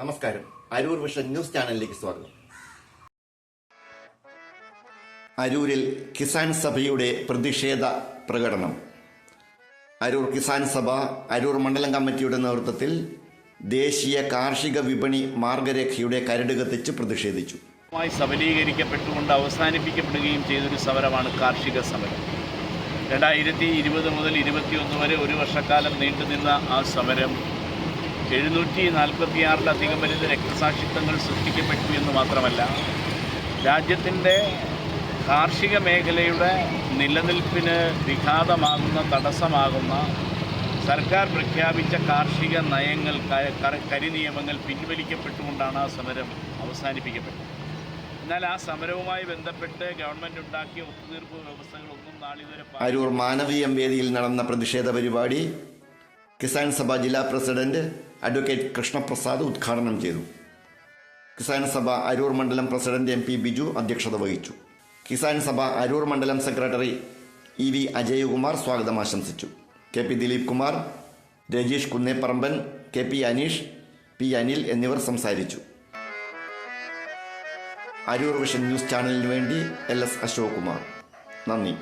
നമസ്കാരം. Aroor vision news ചാനലിലേക്ക് സ്വാഗതം. അരൂരിൽ കിസാൻ സഭയുടെ പ്രതിഷേധ പ്രകടനം. അരൂർ കിസാൻ സഭ അരൂർ മണ്ഡലം കമ്മിറ്റിയുടെ നേതൃത്വത്തിൽ ദേശീയ കാർഷിക വിപണി മാർഗരേഖയുടെ കരട് കത്തിച്ച് പ്രതിഷേധിച്ചു. സബലീകരിക്കപ്പെട്ടുകൊണ്ട് അവസാനിപ്പിക്കപ്പെടുകയും ചെയ്തൊരു സമരമാണ് കാർഷിക സമരം. രണ്ടായിരത്തി ഇരുപത് മുതൽ ഇരുപത്തിയൊന്ന് വരെ ഒരു വർഷക്കാലം നീണ്ടുനിന്ന ആ സമരം എഴുന്നൂറ്റി നാൽപ്പത്തിയാറിലധികം വരുന്ന രക്തസാക്ഷിത്വങ്ങൾ സൃഷ്ടിക്കപ്പെട്ടു എന്ന് മാത്രമല്ല രാജ്യത്തിന്റെ കാർഷിക മേഖലയുടെ നിലനിൽപ്പിന് വിഘാതമാകുന്ന തടസ്സമാകുന്ന സർക്കാർ പ്രഖ്യാപിച്ച കാർഷിക നയങ്ങൾ കരിനിയമങ്ങൾ പിൻവലിക്കപ്പെട്ടുകൊണ്ടാണ് ആ സമരം അവസാനിപ്പിക്കപ്പെട്ടത്. എന്നാൽ ആ സമരവുമായി ബന്ധപ്പെട്ട് ഗവൺമെന്റ് ഉണ്ടാക്കിയ ഒത്തുതീർപ്പ് വ്യവസ്ഥകളൊന്നും നാളിതുവരെ അരൂർ മാനവീയം വേദിയിൽ നടന്ന പ്രതിഷേധ പരിപാടി കിസാൻ സഭ ജില്ലാ പ്രസിഡന്റ് അഡ്വക്കേറ്റ് കൃഷ്ണപ്രസാദ് ഉദ്ഘാടനം ചെയ്തു. കിസാൻ സഭ അരൂർ മണ്ഡലം പ്രസിഡന്റ് എം പി ബിജു അധ്യക്ഷത വഹിച്ചു. കിസാൻ സഭ അരൂർ മണ്ഡലം സെക്രട്ടറി ഇ വി അജയകുമാർ സ്വാഗതം ആശംസിച്ചു. K P Dileep Kumar Rajeesh Kunnepparamban K P Aneesh P Anil എന്നിവർ സംസാരിച്ചു. അരൂർ വിഷൻ ന്യൂസ് ചാനലിന് വേണ്ടി എൽ എസ് അശോക് കുമാർ നന്ദി.